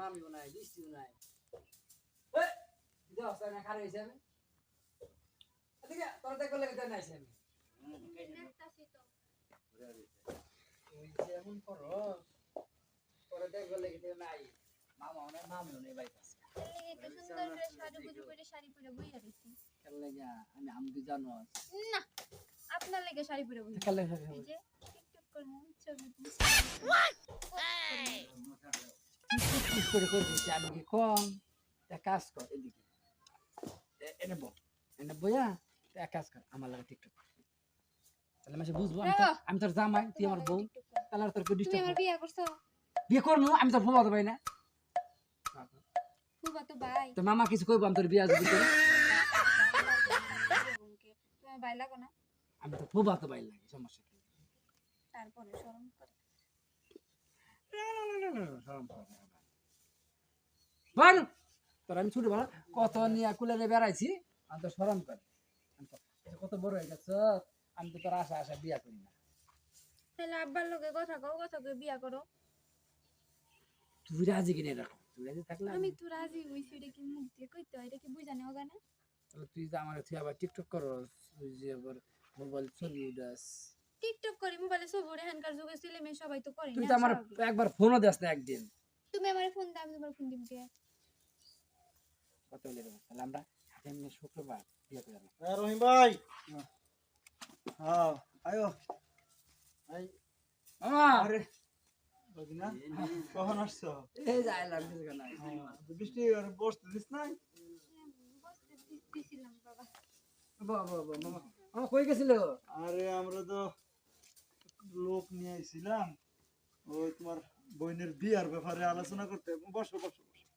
মামিও নাই বৃষ্টিও নাই। এ, না খারে হয়েছে আমি। এদিকে তোর দেখবার লেগে নাইছি আমি। দেখতাছি তো তুই যে এমন করো তোর দেখবার লেগে নাই মামিও তো আমি জানো না আপনার লেগে শাড়ি পরে বইয়া খেলে এই যে টিকটক করব ছবি কি করে করে দিচ্ছি আমি কি কম কাজ কর এদিকে এনে বল এনে বইয়া তো এক কাজ কর আমার লাগে টিকটক। তাহলে মাসে বুঝব আমি তো- আমি তোর জামাই তুই আমার বউ তাহলে তোর কেউ ডিস্টার্ব আমার বিয়া করছ বিয়ে করব আমি তোর ফুবা ভাই না ফুবা তো ভাই তোর মামা কিছু কইবো আমি তোর বিয়া করি তোমার ভাই লাগো না আমি তো ভাই লাগে সমস্যা তারপরে শরম করে কত নিয়ে কুলে বেড়াইছি আমি তো সরম করে কত বড় হয়ে গেছ আমি তো তোর আশা আশা বিয়া করি না আব্বার লগে কথা কও কথা কই বিয়া করো তুই রাজি কিনে রাখো আমি তো রাজি হইছি এটা কি মুখ দিয়ে কইতে হয় এটা কি বুঝানি হোগা না তাহলে তুই যে আমার তুই আবার টিকটক করো তুই যে আবার মোবাইল ছবি উঠাস টিকটক করি মোবাইলে সব ওরে হ্যানকার যুগে ছেলে মেয়ে সবাই তো করে তুই তো আমার একবার ফোনও দেস না একদিন। তুমি আমার ফোন দাও আমি তোমার ফোন দিব কে কত দেবো তাহলে আমরা এমনি শুক্রবার বিয়ে করে নেব হ্যাঁ রহিম ভাই। হ্যাঁ। আয়ো। আই মামা! আরে বাগিনা কখন আসছো? এই হ্যাঁ, তো বৃষ্টি আর বসতে দিস নাই? বসতে দিছিলাম বাবা। বাবা বাবা মামা। মামা কই গেছিল? আরে আমরা তো নিয়ে আইছিলাম ওই তোমার বোনের বিয়ার ব্যাপারে আলোচনা করতে। বসো বসো বসো।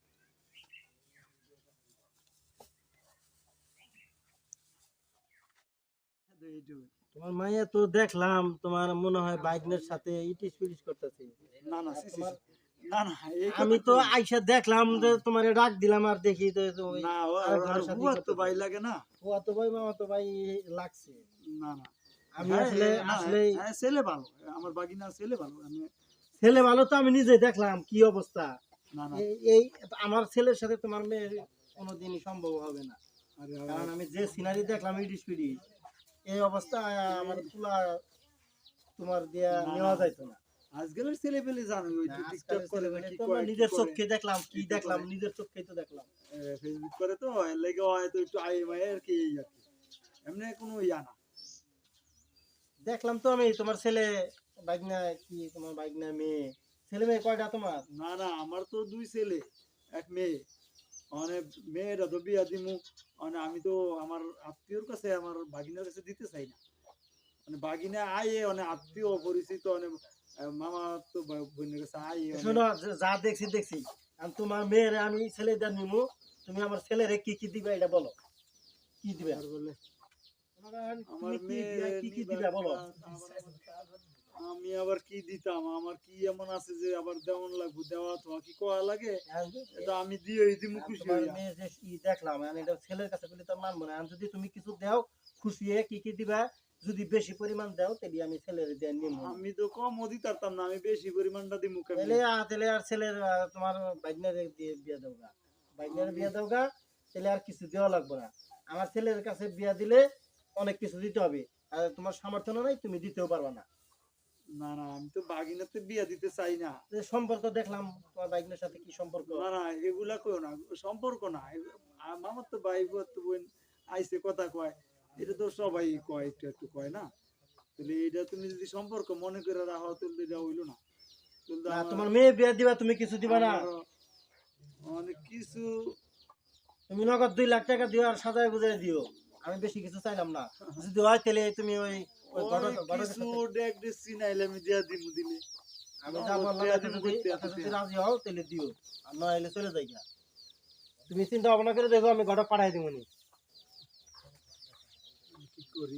তোমার মাইয়া তো দেখলাম তোমার মনে হয় বাইকনের সাথে ইটিস পিটিস করতেছে। না না। না না আমি তো আইসা দেখলাম যে তোমার ডাক দিলাম আর দেখি তো না ও তো ভাই লাগে না। ও তো ভাই মামা তো ভাই লাগছে। না না। আমি হ্যাঁ, আসলে আসলে হ্যাঁ, ছেলে ভালো আমার বাগিনা ছেলে ভালো আমি ছেলে ভালো তো আমি নিজে দেখলাম কি অবস্থা। এই- আমার ছেলের সাথে তোমার মেয়ের কোনোদিনই সম্ভব হবে না। কারণ আমি যে সিনারি দেখলাম এই অবস্থা আমার পুলা তোমার দিয়া। নেওয়া যাইতো না। আজকালের ছেলে পেলে জানো ওই টিকটক করে নিজের করে। চোখে দেখলাম কি কি দেখলাম করে। নিজের চোখেই তো দেখলাম। ফেসবুক করে তো লেগে হয়তো একটু আই মাই আর কি। এমনি কোনো ইয়া না। দেখলাম তো আমি তোমার ছেলে বাইকনা কি তোমার বাইকনা মেয়ে। ছেলে মেয়ে কয়টা তোমার? না না আমার তো দুই ছেলে এক মেয়ে। মানে মেয়েরা তো বিয়া দিমু। মানে আমি তো আমার আত্মীয়র কাছে আমার ভাগিনার কাছে দিতে চাই না। মানে ভাগিনা আয়ে মানে আত্মীয় পরিচিত মানে মামা তো বোনের কাছে আয়ে শোনো যা দেখছি দেখছি। আর তোমার মেয়ের আমি ছেলে দেন নিমু। তুমি আমার ছেলেরে কি কি দিবে এটা বলো। কি দিবে? আর বলে আমার আমার কি মেয়ে দিবে, কি কি নিবার বলো? আমি আবার কি দিতাম? আমার কি এমন আছে যে আবার দেওয়ান লাগবো দেওয়া তোমার কি কোয়া লাগে? এটা আমি দিয়ে দিমু খুশি তোমার হইয়া। মেয়ে যে ই দেখলাম আমি এটা ছেলের কাছে বলে তো মানবো না যদি তুমি কিছু দাও খুশি হয়ে কি কি দিবা? যদি বেশি পরিমাণ দাও তাহলে আমি ছেলের দেন নিমু। আমি তো কম দিতে পারতাম না আমি বেশি পরিমাণটা দিমু কেমনে? তাহলে আর ছেলের তোমার বাইকনারে দিয়ে বিয়ে দাও গা বাইকনারে বিয়ে দাও গা তাহলে আর কিছু দেওয়া লাগবে না। আমার ছেলের কাছে বিয়া দিলে অনেক কিছু দিতে হবে। আর তোমার সামর্থ্য নাই তুমি দিতেও পারবে না। না না আমি তো বাগিনাতে বিয়া দিতে চাই না। সম্পর্ক দেখলাম তোমার বাইকনের সাথে কি সম্পর্ক? না না এগুলা কইও না সম্পর্ক না। আমার তো ভাই তো বোন আইসে কথা কয়। এটা তো সবাই কয় একটু একটু কয় না। তাহলে এটা তুমি যদি সম্পর্ক মনে করে রাখো তাহলে এটা হইল না। তোমার মেয়ে বিয়ে দিবা তুমি কিছু দিবা না। অনেক কিছু তুমি নগদ দুই লাখ টাকা দিও আর সাজায় বুঝাই দিও। আমি বেশি কিছু চাইলাম না। যদি হয় তাহলে তুমি ওই কিছু ডেক আমি দিয়া দিলে আমি যদি। রাজি হও তাহলে দিও। আর না চলে যাই তুমি চিন্তা ভাবনা করে দেখো আমি ঘটক পাঠাই দিব নি কি করি?